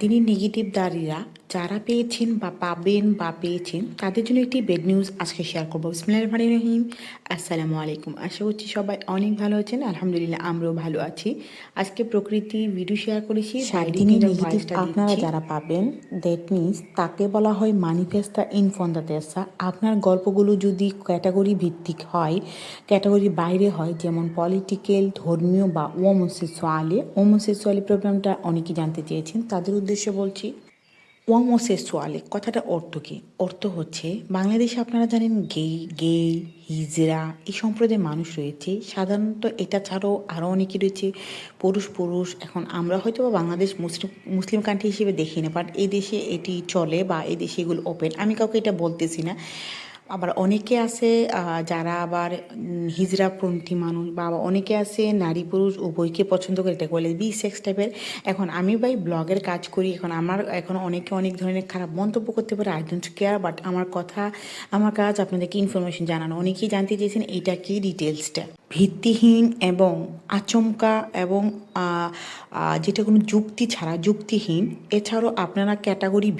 দিনের নেগেটিভ দাঁড়িরা যারা পেয়েছেন বা পাবেন বা পেয়েছেন তাদের জন্য একটি বেড নিউজ আজকে শেয়ার করব। বিসমিল্লাহ রহমান রহিম। আসসালামু আলাইকুম। আশা করছি সবাই অনেক ভালো আছেন। আলহামদুলিল্লাহ আমরাও ভালো আছি। আজকে প্রকৃতি ভিডিও শেয়ার করেছি। আপনারা যারা পাবেন দ্যাট মিনস তাকে বলা হয় মানিফেস্টা ইনফন্দাতেসা আপনার গল্পগুলো যদি ক্যাটাগরি ভিত্তিক হয় ক্যাটাগরি বাইরে হয় যেমন পলিটিক্যাল ধর্মীয় বা ওমোসেসুয়ালে ওমোসেসুয়ালি প্রোগ্রামটা অনেকেই জানতে চেয়েছেন। তাদের উদ্দেশ্যে বলছি ওমোসেসুয়ালে কথাটা অর্থ কী? অর্থ হচ্ছে, বাংলাদেশে আপনারা জানেন গে গে হিজরা এই সম্প্রদায়ের মানুষ রয়েছে। সাধারণত এটা ছাড়াও আরও অনেকে রয়েছে, পুরুষ পুরুষ। এখন আমরা হয়তো বা বাংলাদেশ মুসলিম মুসলিম কান্ট্রি হিসেবে দেখি না বাট এই দেশে এটি চলে বা এই দেশে এগুলো ওপেন আমি কাউকে এটা বলতেছি না। আবার অনেকে আছে যারা আবার হিজরাপন্থী মানুষ বা অনেকে আছে নারী পুরুষ উভয়কে পছন্দ করে এটা বলে বি সেক্স টাইপের। এখন আমি ভাই ব্লগের কাজ করি, এখন আমার, এখন অনেকে অনেক ধরনের খারাপ মন্তব্য করতে পারে আই ডোন্ট কেয়ার বাট আমার কথা, আমার কাজ, আপনাদেরকে ইনফরমেশন জানানো। অনেকেই জানতে চেয়েছেন, এটা কি ডিটেলসটা ভিত্তিহীন এবং আচমকা এবং যেটা কোনো যুক্তি ছাড়া, যুক্তিহীন, এছাড়াও আপনারা ক্যাটাগরি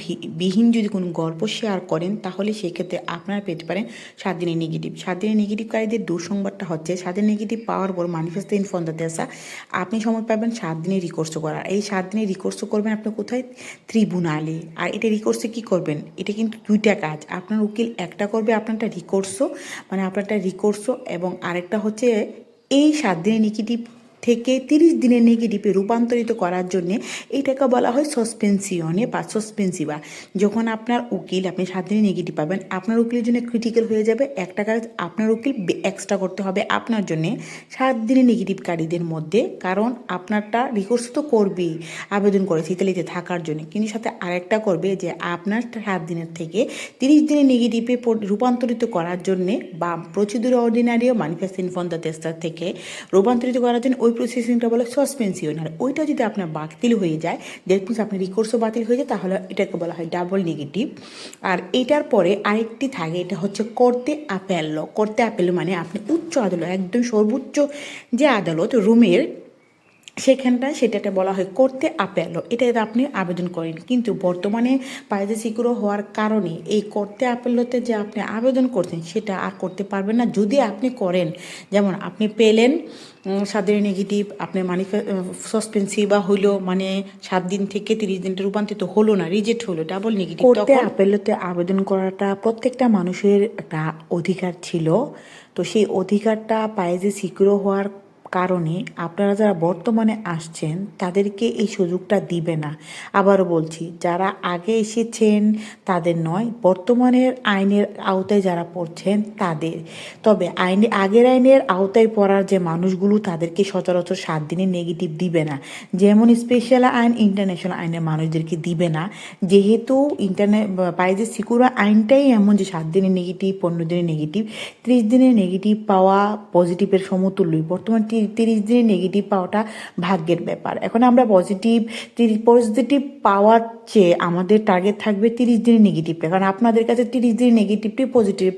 বিহীন যদি কোনো গল্প শেয়ার করেন, তাহলে সেক্ষেত্রে আপনারা পেতে পারেন সাত দিনের নেগেটিভ সাত দিনের নেগেটিভকারীদের দুঃসংবাদটা হচ্ছে সাত দিনের নেগেটিভ পাওয়ার পর মানিফেস্টো ইনফর্ম দাতে আসা আপনি সময় পাবেন সাত দিনের রিকোর্স করার। এই সাত দিনের রিকোর্স করবেন আপনি কোথায়? ত্রিবুনালে আর এটা রিকোর্সে কি করবেন? এটা কিন্তু দুইটা কাজ। আপনার উকিল একটা করবে আপনারটা রিকোর্সও মানে আপনারটা রিকোর্সও এবং আরেকটা হচ্ছে এই সাত দিনের নেগেটিভ থেকে তিরিশ দিনের নেগেটিভে রূপান্তরিত করার জন্য এইটাকে বলা হয় সসপেন্সিয়নে বা সসপেন্সিভা যখন আপনার উকিল, আপনি সাত দিনে নেগেটিভ পাবেন, আপনার উকিলের জন্য ক্রিটিক্যাল হয়ে যাবে, একটা কাজ আপনার উকিল এক্সট্রা করতে হবে আপনার জন্য সাত দিনের নেগেটিভকারীদের মধ্যে, কারণ আপনারটা রিকোর্স তো করবেই আবেদন করেছে ইতালিতে থাকার জন্য। কিন্তু সাথে আরেকটা করবে যে আপনার সাত দিনের থেকে তিরিশ দিনের নেগেটিভে রূপান্তরিত করার জন্যে বা প্রসিডিউর অর্ডিনারিও ম্যানিফেস্ট দ্য টেস্টার থেকে রূপান্তরিত করার জন্য ওই প্রসেসিংটা বলে সসপেন্সিওন আর ওইটা যদি আপনার বাতিল হয়ে যায় দ্যাট মিনস আপনার রিকোর্সও বাতিল হয়ে যায়, তাহলে এটাকে বলা হয় ডাবল নেগেটিভ আর এটার পরে আরেকটি থাকে, এটা হচ্ছে করতে আপেল করতে আপেল মানে আপনি উচ্চ আদালত, একদম সর্বোচ্চ যে আদালত, রুমের সেখানটায় সেটাতে বলা হয় করতে আপেল। এটাতে আপনি আবেদন করেন কিন্তু বর্তমানে পাইজে সিকিউর হওয়ার কারণে এই করতে আপেলতে যে আপনি আবেদন করছেন সেটা আর করতে পারবেন না। যদি আপনি করেন যেমন আপনি পেলেন সাত দিনের নেগেটিভ আপনার মানিফে সসপেন্সি বা হইল মানে সাত দিন থেকে তিরিশ দিনটা রূপান্তরিত হলো না রিজেক্ট হলো ডাবল নেগেটিভ করতে আপেলতে আবেদন করাটা প্রত্যেকটা মানুষের একটা অধিকার ছিল। তো সেই অধিকারটা পায়ে যে সিকিউর হওয়ার কারণে আপনারা যারা বর্তমানে আসছেন, তাদেরকে এই সুযোগটা দিবে না। আবারও বলছি, যারা আগে এসেছেন, তাদের নয়, বর্তমানের আইনের আওতায় যারা পড়ছেন, তাদের। তবে আইনে, আগের আইনের আওতায় পড়ার যে মানুষগুলো, তাদেরকে সচরাচর সাত দিনের নেগেটিভ দিবে না। যেমন স্পেশাল আইন ইন্টারন্যাশনাল আইনের মানুষদেরকে দিবে না। যেহেতু ইন্টারনেট বাইজে সিকিউর আইনটাই এমন যে সাত দিনের নেগেটিভ পনেরো দিনের নেগেটিভ ত্রিশ দিনের নেগেটিভ পাওয়া পজিটিভের সমতুল্যই। বর্তমান তিরিশ দিনের নেগেটিভ পাওয়াটা ভাগ্যের ব্যাপার। এখন আমরা পজিটিভ তিরিশ পজিটিভ পাওয়ার চেয়ে আমাদের টার্গেট থাকবে তিরিশ দিনের নেগেটিভটা কারণ আপনাদের কাছে তিরিশ দিনের নেগেটিভটি পজিটিভ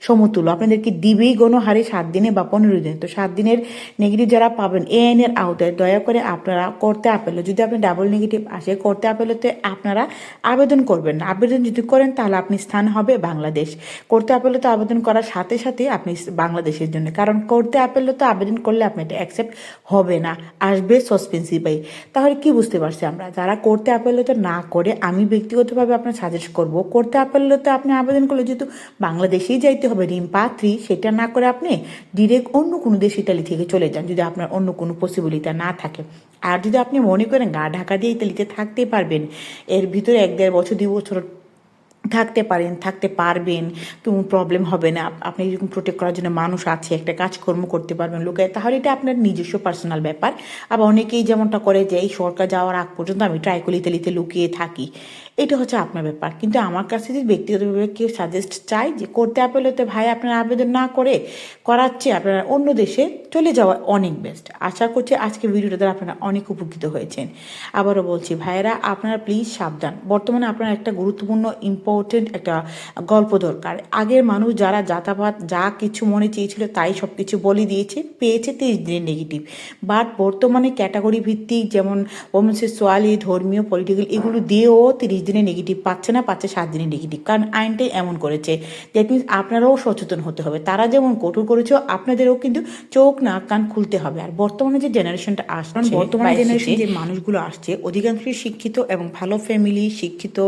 সমতুল্য। আপনাদেরকে দিবেই গণহারে সাত দিনে বা পনেরো দিনে? তো সাত দিনের নেগেটিভ যারা পাবেন এ আইনের আওতায় দয়া করে আপনারা করতে আপেলে। যদি আপনি ডাবল নেগেটিভ আসে, করতে আপেলতে আপনারা আবেদন করবেন না। আবেদন যদি করেন, তাহলে আপনি স্থান হবে বাংলাদেশ। করতে আপেলতে আবেদন করার সাথে সাথে আপনি বাংলাদেশের জন্য। কারণ করতে আপেলতে আবেদন করলে আপনি এটা অ্যাকসেপ্ট হবে না, আসবে সসপেন্সিভাই তাহলে কি বুঝতে পারছি আমরা? যারা করতে আপেলতে না করে, আমি ব্যক্তিগতভাবে আপনার সাজেস্ট করব, করতে আপেলতে আপনি আবেদন করলে যেহেতু বাংলাদেশেই যাইতে হবে রিম্পা থ্রি সেটা না করে আপনি ডিরেক্ট অন্য কোনো দেশ ইতালি থেকে চলে যান, যদি আপনার অন্য কোনো পসিবিলিটি না থাকে। আর যদি আপনি মনে করেন গা ঢাকা দিয়ে ইতালিতে থাকতে পারবেন, এর ভিতরে এক দেড় বছর, দুই বছর থাকতে পারেন, থাকতে পারবেন কোনো প্রবলেম হবে না। আপনি এরকম প্রোটেক্ট করার জন্য মানুষ আছে, একটা কাজকর্ম করতে পারবেন লোকে। তাহলে এটা আপনার নিজস্ব পার্সোনাল ব্যাপার। আবার অনেকেই যেমনটা করে যে, এই সরকার যাওয়ার আগ পর্যন্ত আমি ট্রাইকলিতে লিতে লুকিয়ে থাকি। এটা হচ্ছে আপনার ব্যাপার। কিন্তু আমার কাছে যদি ব্যক্তিগতভাবে কেউ সাজেস্ট চাই যে করতে আপেলতে ভাই আপনার আবেদন না করে করাচ্ছে, আপনারা অন্য দেশে চলে যাওয়া অনেক বেস্ট আশা করছি আজকে ভিডিওটা দ্বারা আপনারা অনেক উপকৃত হয়েছেন। আবারও বলছি, ভাইয়েরা আপনারা প্লিজ সাবধান। বর্তমানে আপনার একটা গুরুত্বপূর্ণ ইম্পো ইম্পর্টেন্ট একটা গল্প দরকার। আগের মানুষ যারা জাতাপাত যা কিছু মনে চেয়েছিল তাই সব কিছু বলে দিয়েছে, পেয়েছে তিরিশ দিনের নেগেটিভ বাট বর্তমানে ক্যাটাগরি ভিত্তিক যেমন হোমসেক্সুয়ালি ধর্মীয় পলিটিক্যাল এগুলো দিয়েও তিরিশ দিনের নেগেটিভ পাচ্ছে না পাচ্ছে সাত দিনের নেগেটিভ কারণ আইনটাই এমন করেছে দ্যাট মিনস আপনারাও সচেতন হতে হবে। তারা যেমন কঠোর করেছে আপনাদেরও কিন্তু চোখ নাক কান খুলতে হবে। আর বর্তমানে যে জেনারেশনটা আসছে বর্তমানে জেনারেশন যে মানুষগুলো আসছে অধিকাংশই শিক্ষিত এবং ভালো ফ্যামিলি শিক্ষিত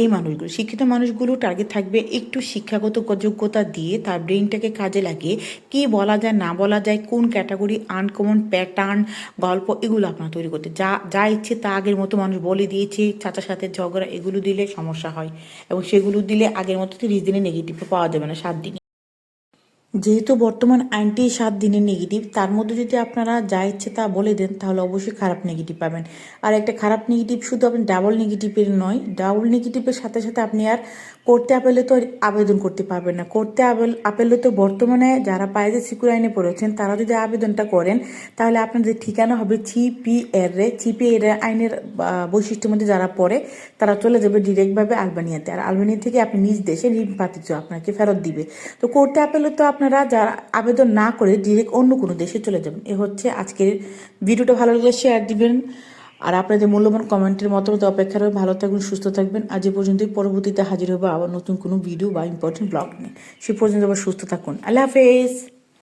এই মানুষগুলো। শিক্ষিত মানুষগুলো টার্গেট থাকবে একটু শিক্ষাগত যোগ্যতা দিয়ে তার ব্রেনটাকে কাজে লাগিয়ে কি বলা যায় না বলা যায় কোন ক্যাটাগরি আনকমন প্যাটার্ন গল্প এগুলো আপনার তৈরি করতে। যা যা ইচ্ছে তা আগের মতো মানুষ বলে দিয়েছে চাচার সাথে ঝগড়া এগুলো দিলে সমস্যা হয় এবং সেগুলো দিলে আগের মতো তিরিশ দিনে নেগেটিভ পাওয়া যাবে না, সাত দিনে। যেহেতু বর্তমান আইনটি সাত দিনের নেগেটিভ তার মধ্যে যদি আপনারা যা ইচ্ছে তা বলে দেন, তাহলে অবশ্যই খারাপ নেগেটিভ পাবেন। আর একটা খারাপ নেগেটিভ শুধু আপনি ডাবল নেগেটিভের নয় ডাবল নেগেটিভের সাথে সাথে আপনি আর করতে আপেলে তো আবেদন করতে পারবেন না। করতে আপেল, আপেলে তো বর্তমানে যারা পাইজে সিকিউর আইনে পড়েছেন, তারা যদি আবেদনটা করেন, তাহলে আপনাদের ঠিকানা হবে সিপিএর রে সিপিএর আইনের বৈশিষ্ট্যের মধ্যে যারা পড়ে, তারা চলে যাবে ডিরেক্টভাবে আলবানিয়াতে। আর আলবানিয়া থেকে আপনি নিজ দেশে ঋণ নির্বাচিত আপনাকে ফেরত দিবে। তো করতে আপেলে তো আপনারা যারা আবেদন না করে ডিরেক্ট অন্য কোনো দেশে চলে যাবেন, এ হচ্ছে আজকের ভিডিওটা। ভালো লাগলে শেয়ার দিবেন। আর আপনাদের মূল্যবান কমেন্টের মতামত অপেক্ষা রয়ে ভালো থাকবেন, সুস্থ থাকবেন। আজ এ পর্যন্তই। পরবর্তীতে হাজির হবে আবার নতুন কোনো ভিডিও বা ইম্পর্টেন্ট ব্লগ নিয়ে। সে পর্যন্ত আবার সুস্থ থাকুন। আল্লাহ হাফেজ।